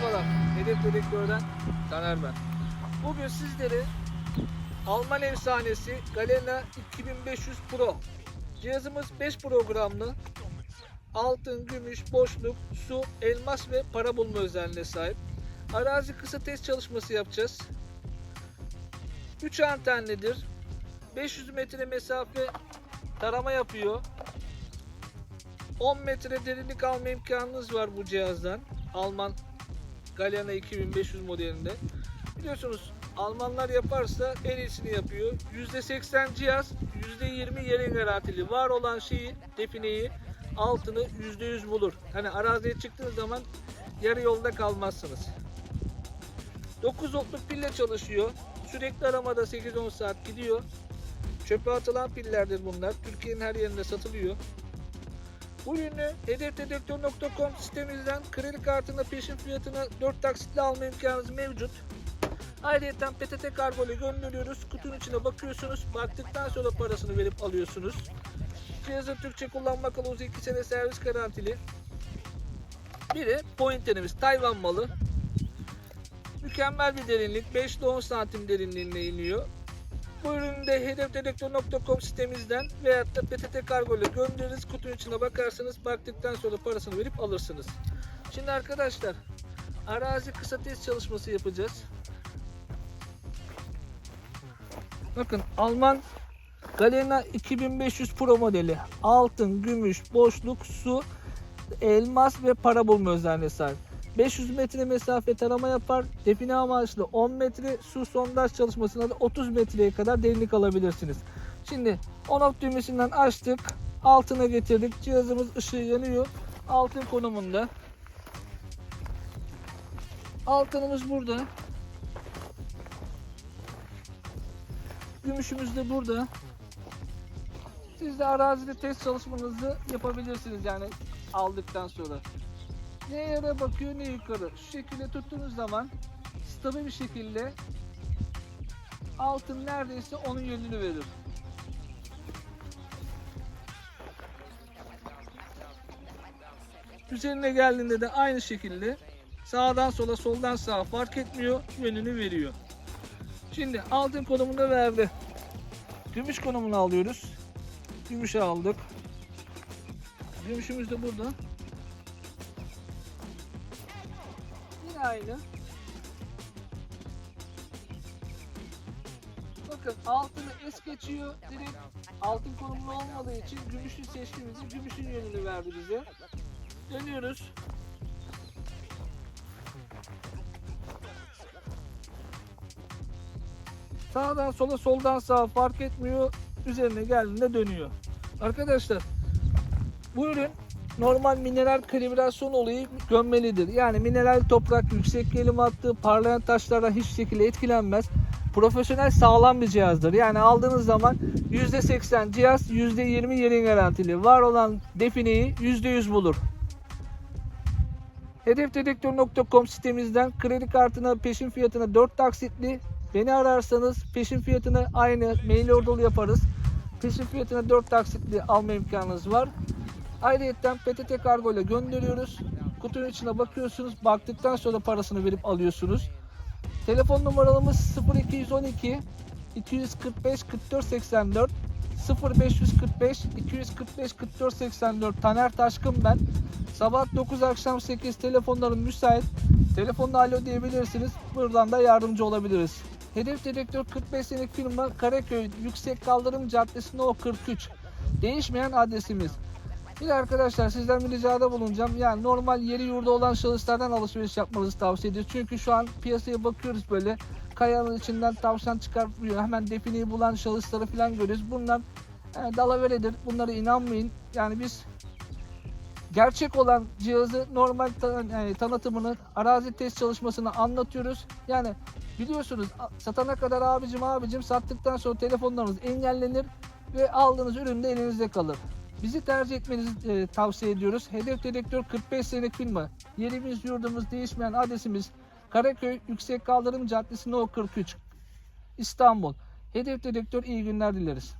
Merhabalar, Hedef Dedektör'den Taner ben. Bugün sizlere Alman efsanesi Galena 2500 Pro. Cihazımız 5 programlı. Altın, gümüş, boşluk, su, elmas ve para bulma özelliğine sahip. Arazi kısa test çalışması yapacağız. 3 antenlidir. 500 metre mesafe tarama yapıyor. 10 metre derinlik alma imkanınız var bu cihazdan. Alman Galena 2500 modelinde. Biliyorsunuz Almanlar yaparsa en iyisini yapıyor. %80 cihaz, %20 yerin garantili. Var olan şeyi, defineyi, altını %100 bulur. Hani araziye çıktığınız zaman yarı yolda kalmazsınız. 9 voltluk pille çalışıyor. Sürekli aramada 8-10 saat gidiyor. Çöpe atılan pillerdir bunlar. Türkiye'nin her yerinde satılıyor. Ürünü hedefdedektör.com sitemizden kredi kartına peşin fiyatına 4 taksitle alma imkanınız mevcut. Ayrıca PTT kargo ile gönderiyoruz. Kutunun içine bakıyorsunuz. Baktıktan sonra parasını verip alıyorsunuz. Cihazı Türkçe kullanma kılavuzu 2 sene servis garantili. Biri pointerimiz Tayvan malı. Mükemmel bir derinlik. 5 ile 10 santim derinliğine iniyor. Bu ürünü de hedefdedektör.com sitemizden veyahut da PTT kargo ile göndeririz. Kutunun içine bakarsınız. Baktıktan sonra parasını verip alırsınız. Şimdi arkadaşlar arazi kısa test çalışması yapacağız. Bakın Alman Galena 2500 Pro modeli. Altın, gümüş, boşluk, su, elmas ve para bulma özelliğine sahip. 500 metre mesafe tarama yapar. Define amaçlı 10 metre su sondaj çalışmasına da 30 metreye kadar derinlik alabilirsiniz. Şimdi on off düğmesinden açtık. Altına getirdik. Cihazımız ışığı yanıyor. Altın konumunda. Altınımız burada. Gümüşümüz de burada. Siz de arazide test çalışmanızı yapabilirsiniz yani aldıktan sonra. Ne yere bakıyor ne yukarı. Şu şekilde tuttuğunuz zaman stabil bir şekilde altın neredeyse onun yönünü verir. Üzerine geldiğinde de aynı şekilde sağdan sola soldan sağa fark etmiyor yönünü veriyor. Şimdi altın konumunu verdi. Gümüş konumunu alıyoruz. Gümüşü aldık. Gümüşümüz de burada. Aynı. Bakın altını es geçiyor. Direkt altın konumlu olmadığı için gümüşü seçtiğimizde gümüşün yönünü verdi bize. Dönüyoruz. Sağdan sola soldan sağa fark etmiyor. Üzerine geldiğinde dönüyor. Arkadaşlar bu ürün normal mineral kalibrasyon olayı gömmelidir. Yani mineral toprak, yüksek gelim hattı, parlayan taşlardan hiçbir şekilde etkilenmez. Profesyonel sağlam bir cihazdır. Yani aldığınız zaman %80 cihaz, %20 yerin garantili. Var olan defineyi %100 bulur. Hedefdedektör.com sitemizden kredi kartına peşin fiyatına 4 taksitli beni ararsanız peşin fiyatına aynı mail ordolu yaparız. Peşin fiyatına 4 taksitli alma imkanınız var. Ayrıca PTT kargo ile gönderiyoruz. Kutunun içine bakıyorsunuz. Baktıktan sonra parasını verip alıyorsunuz. Telefon numaralarımız 0212 245 44 84 0545 245 44 84 Taner Taşkın ben. Sabah 9 akşam 8 telefonlarım müsait. Telefonla alo diyebilirsiniz. Buradan da yardımcı olabiliriz. Hedef Dedektör 45 senelik firma Karaköy Yüksek Kaldırım Caddesi No 43. Değişmeyen adresimiz. Bir de arkadaşlar sizden bir ricada bulunacağım. Yani normal yeri yurda olan şahıslardan alışveriş yapmanızı tavsiye ediyoruz. Çünkü şu an piyasaya bakıyoruz böyle kayanın içinden tavşan çıkartmıyor. Hemen defineyi bulan şahısları falan görüyoruz. Bunlar yani dalaveredir. Bunlara inanmayın. Yani biz gerçek olan cihazı normal ta- yani tanıtımını, arazi test çalışmasını anlatıyoruz. Yani biliyorsunuz satana kadar abicim abicim sattıktan sonra telefonlarınız engellenir ve aldığınız ürün de elinizde kalır. Bizi tercih etmenizi e, tavsiye ediyoruz. Hedef Dedektör 45 senelik firma. Yerimiz, yurdumuz, değişmeyen adresimiz Karaköy Yüksek Kaldırım Caddesi No 43 İstanbul. Hedef Dedektör iyi günler dileriz.